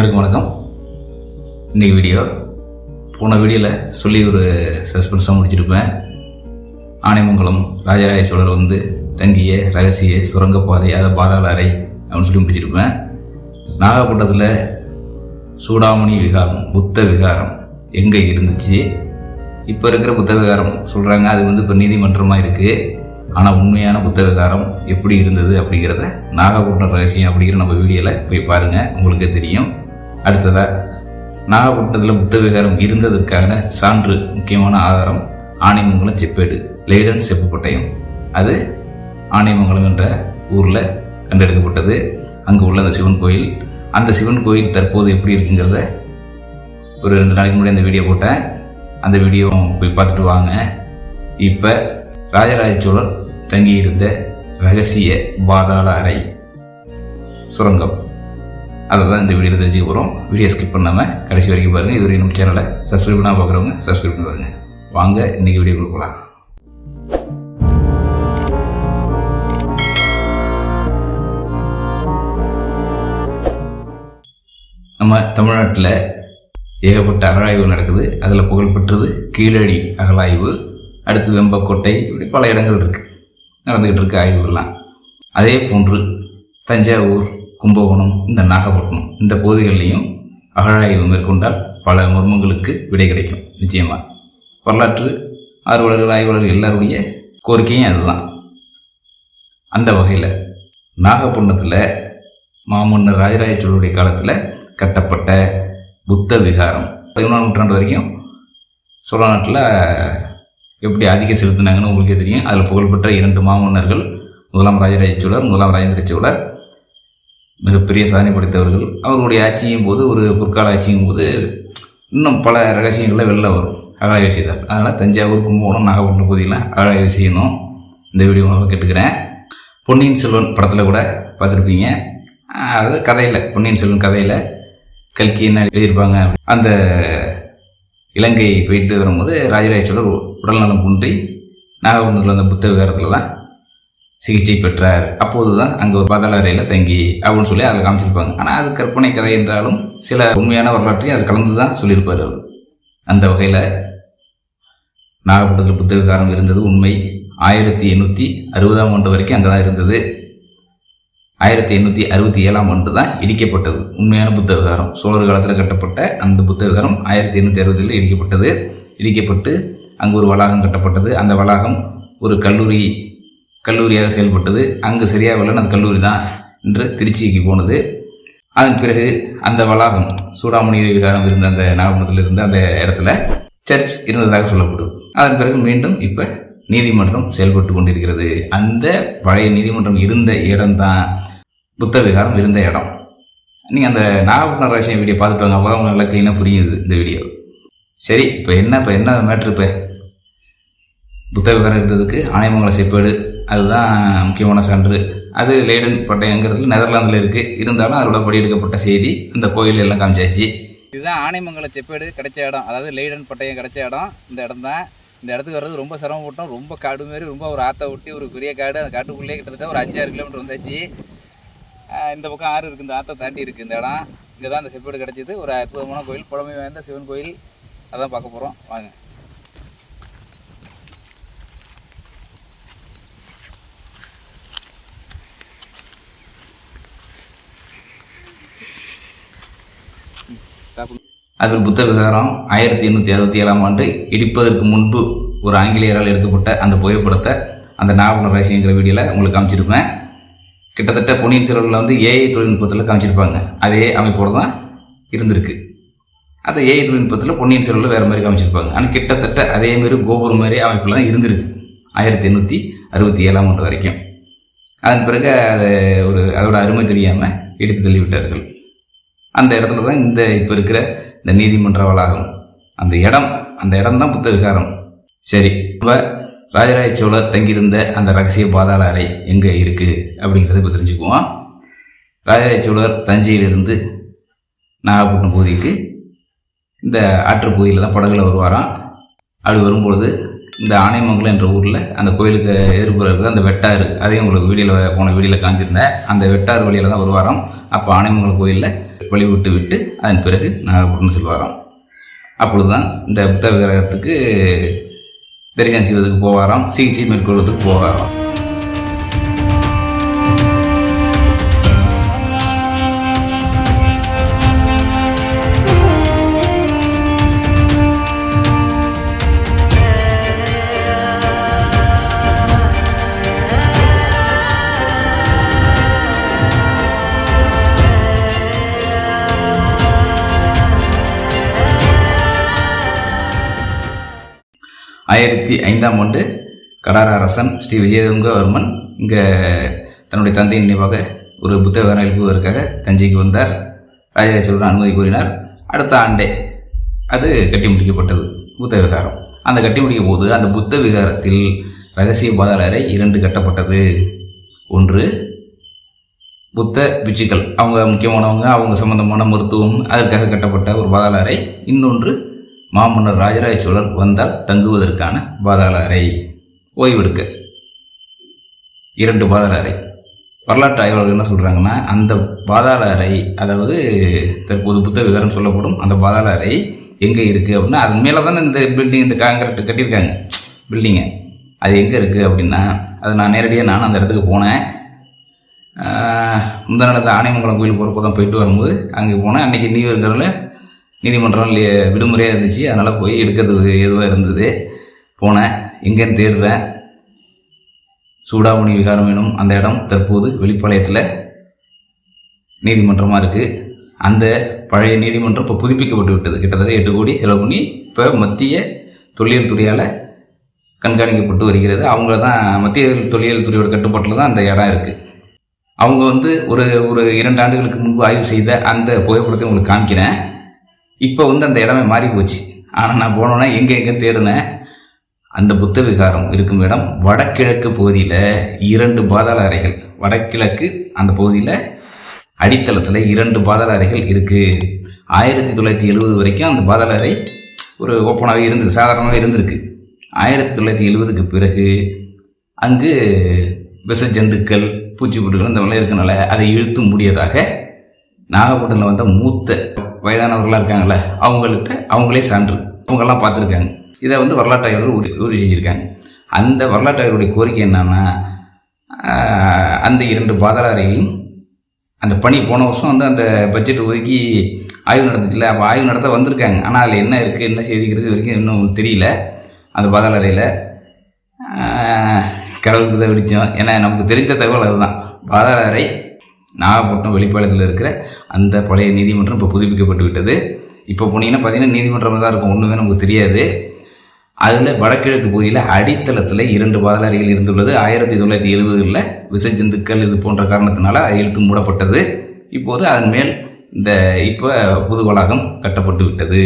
அனைவருக்கும் வணக்கம். இன்றைக்கி வீடியோ போன வீடியோவில் சொல்லி ஒரு சஸ்பென்ஸாக முடிச்சிருப்பேன். ஆனைமங்கலம் ராஜராஜ சோழர் வந்து தங்கிய ரகசிய சுரங்கப்பாதை அதை பாதாள அறை அப்படின்னு சொல்லி முடிச்சிருப்பேன். நாகப்பட்டினத்தில் சூடாமணி விகாரம் புத்த விகாரம் எங்கே இருந்துச்சு? இப்போ இருக்கிற புத்த விகாரம் சொல்கிறாங்க அது வந்து இப்போ நீதிமன்றமாக இருக்குது ஆனால் உண்மையான புத்த விகாரம் எப்படி இருந்தது அப்படிங்கிறத நாகப்பட்டினம் ரகசியம் அப்படிங்கிற நம்ம வீடியோவில் போய் பாருங்கள் உங்களுக்கே தெரியும். அடுத்ததாக நாகப்பட்டினத்தில் புத்த விகாரம் இருந்ததற்கான சான்று முக்கியமான ஆதாரம் ஆனைமங்கலம் செப்பேடு லேடன் செப்பு பட்டயம் அது ஆனைமங்கலம் என்ற ஊரில் கண்டெடுக்கப்பட்டது. அங்கு உள்ள அந்த சிவன் கோயில். அந்த சிவன் கோயில் தற்போது எப்படி இருக்குங்கிறத ஒரு ரெண்டு நாளைக்கு முன்னாடி அந்த வீடியோ போட்டேன். அந்த வீடியோ போய் பார்த்துட்டு வாங்க. இப்போ ராஜராஜ சோழன் தங்கியிருந்த ரகசிய பாதாள அறை சுரங்கம். அதை தான் இந்த வீடியோவில் தெரிஞ்சுக்க போகிறோம் வீடியோ ஸ்கிப் பண்ணாமல் கடைசி வரைக்கும் பாருங்கள் இது வரைக்கும் நம்ம சேனலை சப்ஸ்கிரைப் பண்ணால் பார்க்குறவங்க சப்ஸ்கிரைப் பண்ணி பாருங்கள் வாங்க இன்றைக்கி வீடியோ கொடுக்கலாம் நம்ம தமிழ்நாட்டில் ஏகப்பட்ட அகழாய்வு நடக்குது. அதில் புகழ்பெற்றது கீழடி அகழாய்வு அடுத்து வெம்பக்கோட்டை இப்படி பல இடங்கள் இருக்குது நடந்துக்கிட்டு இருக்க ஆய்வுகள்லாம். அதே போன்று தஞ்சாவூர் கும்பகோணம் இந்த நாகப்பட்டினம் இந்த பகுதிகளிலையும் அகழாய்வு மேற்கொண்டால் பல மர்மங்களுக்கு விடை கிடைக்கும் நிச்சயமாக வரலாற்று ஆர்வலர்கள் ஆய்வாளர்கள் எல்லாருடைய கோரிக்கையும் அதுதான். அந்த வகையில் நாகப்பட்டினத்தில் மாமன்னர் ராஜராஜ சோழருடைய காலத்தில் கட்டப்பட்ட புத்த விகாரம். பதிமூணாம் நூற்றாண்டு வரைக்கும் சோழ நாட்டில் எப்படி ஆதிக்கம் செலுத்தினாங்கன்னு உங்களுக்கே தெரியும். அதில் புகழ்பெற்ற இரண்டு மாமன்னர்கள் முதலாம் ராஜராஜ சோழர் முதலாம் ராஜேந்திர சோழர். மிகப்பெரிய சாதனை படைத்தவர்கள். அவர்களுடைய ஆட்சியும் போது ஒரு பொற்கால ஆட்சியும் போது இன்னும் பல ரகசியங்களில் வெளில வரும். அகழாய்வு செய்தார் அதனால் தஞ்சாவூர் கும்பகோணம் நாகப்பட்டினம் பகுதியில் அகழாய்வு செய்யணும். இந்த வீடியோ கேட்டுக்கிறேன். பொன்னியின் செல்வன் படத்தில் கூட பார்த்துருப்பீங்க. அதாவது கதையில் பொன்னியின் செல்வன் கதையில் கல்கி என்ன எழுதியிருப்பாங்க அந்த இலங்கை போயிட்டு வரும்போது ராஜராஜ சோழர் உடல்நலம் குன்றி நாகப்பட்டினத்தில் அந்த புத்த விகாரத்தில் தான் சிகிச்சை பெற்றார். அப்போது தான் அங்கே ஒரு பாதாள தங்கி அப்படின்னு சொல்லி அதில் காமிச்சிருப்பாங்க. ஆனால் அது கற்பனை கதை என்றாலும் சில உண்மையான வரலாற்றையும் அதில் கலந்து தான் சொல்லியிருப்பார் அவர். அந்த வகையில் நாகப்பட்டினத்தில் புத்த இருந்தது உண்மை. ஆயிரத்தி எண்ணூற்றி அறுபதாம் ஆண்டு வரைக்கும் அங்கே தான் இருந்தது. ஆயிரத்தி எண்ணூற்றி அறுபத்தி ஏழாம் ஆண்டு தான் இடிக்கப்பட்டது. உண்மையான புத்தககாரம் சோழர் காலத்தில் கட்டப்பட்ட அந்த புத்தககாரம் ஆயிரத்தி எண்ணூற்றி அறுபதில் இடிக்கப்பட்டது. இடிக்கப்பட்டு அங்கு ஒரு வளாகம் கட்டப்பட்டது. அந்த வளாகம் ஒரு கல்லூரி கல்லூரியாக செயல்பட்டது. அங்கு சரியாக வரலன்னு அந்த கல்லூரி தான் என்று திருச்சிக்கு போனது. அதன் பிறகு அந்த வளாகம் சூடாமணி விகாரம் இருந்த அந்த நாகப்பட்டினத்தில் இருந்த அந்த இடத்துல சர்ச் இருந்ததாக சொல்லப்படுது அதன் பிறகு மீண்டும் இப்போ நீதிமன்றம் செயல்பட்டு கொண்டிருக்கிறது. அந்த பழைய நீதிமன்றம் இருந்த இடம்தான் புத்த விகாரம் இருந்த இடம். நீங்கள் அந்த நாகப்பட்டினம் ரகசியம் வீடியோ பார்த்துட்டு வாங்க. அப்போ நல்லா க்ளீனாக புரியுது இந்த வீடியோ. சரி இப்போ என்ன இப்போ என்ன மேட்ரு இப்போ? புத்த விகாரம் இருந்ததுக்கு ஆனைமங்கலம் செப்பேடு அதுதான் முக்கியமான சான்று. அது லேடன் பட்டயங்கிறது நெதர்லாந்தில் இருக்குது இருந்தாலும் அதோட படியெடுக்கப்பட்ட செய்தி அந்த கோயில் எல்லாம் காமிச்சாச்சு. இதுதான் ஆனைமங்கலம் செப்பேடு கிடைச்ச இடம். அதாவது லேடன் பட்டயம் கிடைச்ச இடம். இந்த இடம் தான். இந்த இடத்துக்கு வர்றது ரொம்ப சிரமப்பட்டோம். ரொம்ப காடு மாரி ரொம்ப ஒரு ஆற்றை ஒட்டி ஒரு பெரிய காடு. அந்த காட்டுக்குள்ளேயே கிட்டத்தட்ட ஒரு அஞ்சாறு கிலோமீட்டர் வந்தாச்சு. இந்த பக்கம் ஆறு இருக்குது இந்த ஆற்றை தாண்டி இருக்குது இந்த இடம். இங்கே தான் அந்த செப்பேடு கிடைச்சிது. ஒரு அற்புதமான கோயில். புழமை வாய்ந்த சிவன் கோயில். அதான் பார்க்க போகிறோம் வாங்க. சாப்பிடு புத்த விகாரம் ஆயிரத்தி எண்ணூற்றி அறுபத்தி ஏழாம் ஆண்டு இடிப்பதற்கு முன்பு ஒரு ஆங்கிலேயரால் எடுக்கப்பட்ட அந்த புகைப்படத்தை அந்த நாவல் ரகசியங்கிற வீடியோவில் உங்களுக்கு காமிச்சிருப்பேன். கிட்டத்தட்ட பொன்னியின் செல்வனில் வந்து ஏஐ தொழில்நுட்பத்தில் காமிச்சிருப்பாங்க. அதே அமைப்போடு தான் இருந்திருக்கு. அந்த ஏஐ தொழில்நுட்பத்தில் பொன்னியின் செல்வனில் வேறு மாதிரி காமிச்சிருப்பாங்க. ஆனால் கிட்டத்தட்ட அதே மாதிரி கோபுரம் மாதிரி அமைப்பில் தான் இருந்திருக்கு. ஆயிரத்தி எண்ணூற்றி அறுபத்தி ஏழாம் ஆண்டு வரைக்கும். அதன் பிறகு அது ஒரு அதோட அருமை தெரியாமல் இடித்து தள்ளிவிட்டார்கள். அந்த இடத்துல தான் இந்த இப்போ இருக்கிற இந்த நீதிமன்ற வளாகம். அந்த இடம் அந்த இடம் தான் புத்த விகாரம். சரி இப்போ ராஜராஜ சோழர் தங்கியிருந்த அந்த ரகசிய பாதாள அறை எங்கே இருக்குது அப்படிங்கிறத இப்போ தெரிஞ்சுக்குவோம். ராஜராஜ சோழர் தஞ்சையிலிருந்து நாகப்பட்டினம் பகுதிக்கு இந்த ஆற்று பகுதியில் தான் படகுல வருவாராம். அப்படி வரும்பொழுது இந்த ஆனைமங்கலம் என்ற ஊரில் அந்த கோயிலுக்கு எதிர்ப்புற இருக்குது அந்த வெட்டாறு. அதையும் உங்களுக்கு வீடியோவில் போன வீடியோவில் காமிச்சிருந்தேன். அந்த வெட்டாறு வழியில் தான் வருவாராம் அப்போ ஆனைமங்கலம் கோயிலில் வழிவிட்டு விட்டு அதன் பிறகு நாகப்பட்டினம் செல்வாராம். அப்பொழுது தான் இந்த புத்த விக்கிரகத்துக்கு தரிசனம் செய்வதற்கு போவாராம். சிகிச்சை மேற்கொள்வதற்கு போவாராம். ஆயிரத்தி ஐந்தாம் ஆண்டு கடார அரசன் ஸ்ரீ விஜயதுங்கவர்மன் இங்கே தன்னுடைய தந்தையின் நினைவாக ஒரு புத்த விகாரம் எழுப்புவதற்காக தஞ்சைக்கு வந்தார். ராஜராஜ சோழன் அனுமதி கூறினார் அடுத்த ஆண்டே அது கட்டி முடிக்கப்பட்டது புத்த விகாரம். அந்த கட்டி முடிக்கும் போது அந்த புத்த விகாரத்தில் ரகசிய பாதாளரை இரண்டு கட்டப்பட்டது. ஒன்று புத்த பிச்சுக்கள் அவங்க முக்கியமானவங்க அவங்க சம்பந்தமான மருத்துவம் அதற்காக கட்டப்பட்ட ஒரு பாதாளரை. இன்னொன்று மாமன்னர் ராஜராஜ சோழர் வந்தால் தங்குவதற்கான பாதாள அறை. ஓய்வெடுக்க. இரண்டு பாதாள அறை. வரலாற்று ஆய்வாளர்கள் என்ன சொல்கிறாங்கன்னா அந்த பாதாள அறை அதாவது தற்போது புத்த விகாரம் சொல்லப்படும் அந்த பாதாள அறை எங்கே இருக்குது அப்படின்னா அது மேலே தானே இந்த பில்டிங் இந்த காங்கிரீட் கட்டியிருக்காங்க. பில்டிங்கை அது எங்கே இருக்குது அப்படின்னா அது நான் நேரடியாக நான் அந்த இடத்துக்கு போனேன். முந்தா நாள் அந்த ஆனைமங்கலம் கோயில் போகிறப்போ தான் போயிட்டு வரும்போது அங்கே போனேன். அன்றைக்கி நியூ இருக்கிறதுல நீதிமன்றம் விடுமுறையாக இருந்துச்சு. அதனால் போய் எடுக்கிறது எதுவாக இருந்தது. போனேன். எங்கேன்னு தேடுறேன். சூடாமணி விகாரம் எனும் அந்த இடம் தற்போது வெளிப்பாளையத்தில் நீதிமன்றமாக இருக்குது அந்த பழைய நீதிமன்றம் இப்போ புதுப்பிக்கப்பட்டு விட்டது. கிட்டத்தட்ட எட்டு கோடி செலவு பண்ணி இப்போ மத்திய தொல்லியல் துறையால் கண்காணிக்கப்பட்டு வருகிறது. அவங்கள தான் மத்திய தொல்லியல் துறையோட கட்டுப்பாட்டில் தான் அந்த இடம் இருக்குது அவங்க வந்து ஒரு ஒரு இரண்டு ஆண்டுகளுக்கு முன்பு ஆய்வு செய்த அந்த புகைப்படத்தை உங்களுக்கு காமிக்கிறேன். இப்போ வந்து அந்த இடமே மாறி போச்சு ஆனால் நான் போனோன்னா எங்கே எங்கே தேடினேன் அந்த புத்த விகாரம் இருக்கும் இடம். வடகிழக்கு பகுதியில் இரண்டு பாதாள அறைகள். வடகிழக்கு அந்த பகுதியில் அடித்தளத்தில் இரண்டு பாதாள அறைகள் இருக்குது ஆயிரத்தி தொள்ளாயிரத்தி எழுபது வரைக்கும் அந்த பாதாள அறை ஒரு ஓப்பனாகவே இருந்தது சாதாரணமாக இருந்திருக்கு. ஆயிரத்தி தொள்ளாயிரத்தி எழுபதுக்கு பிறகு அங்கு விஷ ஜந்துக்கள் பூச்சிப்புட்டுகள் இந்த மாதிரிலாம் இருக்கனால அதை இழுத்து மூடியதாக நாகப்பட்டினத்தில் வந்த மூத்த வயதானவர்களாக இருக்காங்கல்ல அவங்கள்ட்ட அவங்களே சான்று. அவங்கெல்லாம் பார்த்துருக்காங்க. இதை வந்து வரலாற்று ஆய்வாளர்கள் உறுதி உறுதி செஞ்சுருக்காங்க. அந்த வரலாற்று ஆய்வருடைய கோரிக்கை என்னன்னா அந்த இரண்டு பாதாள அந்த பணி போன வருஷம் வந்து அந்த பட்ஜெட் ஒதுக்கி ஆய்வு நடந்துச்சுல அப்போ ஆய்வு நடத்த வந்திருக்காங்க. ஆனால் அதில் என்ன இருக்குது என்ன செய்திக்கிறது வரைக்கும் இன்னும் தெரியல. அந்த பாதாளறையில் கடவுளுக்கு தான் வெடிச்சோம் ஏன்னா நமக்கு தெரிந்த தகவல் அதுதான். பாதாள அறை நாகப்பட்டினம் வெளிப்பாளையத்தில் இருக்கிற அந்த பழைய நீதிமன்றம் இப்போ புதுப்பிக்கப்பட்டு விட்டது. இப்போ போனீங்கன்னா பார்த்தீங்கன்னா நீதிமன்றம் தான் இருக்கும். ஒன்றுமே நமக்கு தெரியாது. அதில் வடகிழக்கு பகுதியில் அடித்தளத்தில் இரண்டு பாதாள இருந்துள்ளது. ஆயிரத்தி தொள்ளாயிரத்தி எழுபதுகளில் விசஜந்துக்கள் இது போன்ற காரணத்தினால அது இழுத்து மூடப்பட்டது. இப்போது அதன் மேல் இந்த இப்போ புது வளாகம் கட்டப்பட்டு விட்டது.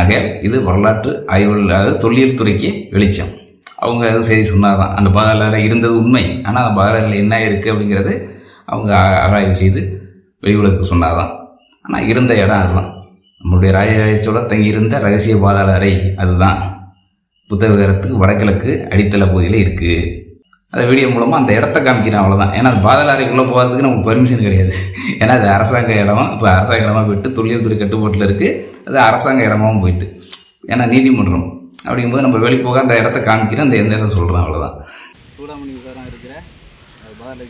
ஆக இது வரலாற்று ஆய்வுகள் அதாவது தொல்லியல் துறைக்கு வெளிச்சம். அவங்க எதுவும் செய்தி சொன்னாதான். அந்த பாதாள இருந்தது உண்மை. ஆனால் அந்த பாதாள என்ன இருக்குது அப்படிங்கிறது அவங்க ஆராய்வு செய்து வெளி சொன்னாதான். ஆனால் இருந்த இடம் அதுதான். நம்மளுடைய ராஜராஜ தங்கியிருந்த ரகசிய பாதாள அறை அதுதான். புத்த விகாரத்துக்கு வடகிழக்கு அடித்தள பகுதியில் இருக்குது அந்த வீடியோ மூலமாக அந்த இடத்த காமிக்கிறேன் அவ்வளோதான் ஏன்னா பாதாள அறைக்குள்ளே போகிறதுக்கு நமக்கு பர்மிஷன் கிடையாது. ஏன்னா அது அரசாங்க இடமா இப்போ அரசாங்க இடமா போயிட்டு தொழில் துறை கட்டுப்பாட்டில் இருக்குது அது அரசாங்க இடமாவும் போயிட்டு. ஏன்னா நீதிமன்றம் அப்படிங்கும்போது நம்ம வெளியே போக அந்த இடத்த காமிக்கிறேன் அந்த எந்த இடம் சொல்கிறேன் அவ்வளோதான் சூடாமணி விகாரம் இருக்கிற பாதாள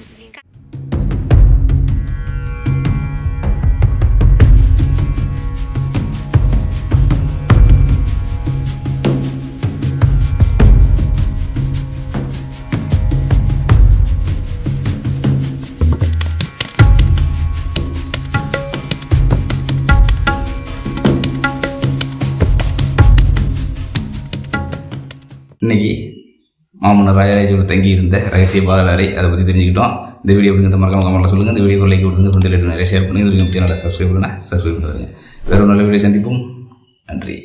இன்னைக்கு மாமன்னர் ராஜராஜோட தங்கி இருந்த ரகசிய பாதாள அதை பற்றி தெரிஞ்சுக்கிட்டோம். இந்த வீடியோ அப்படிங்கிறத மறக்காம கமெண்ட்டில் சொல்லுங்கள் இந்த வீடியோ லைக் கொடுங்க. ஃப்ரெண்ட் நிறைய ஷேர் பண்ணுங்கள் இது வரைக்கும் சேனலை சப்ஸ்கிரைப் பண்ணுங்கள் சப்ஸ்கிரைப் பண்ணி வருங்க. வேறு ஒரு நல்ல வீடியோ சந்திப்போம். நன்றி.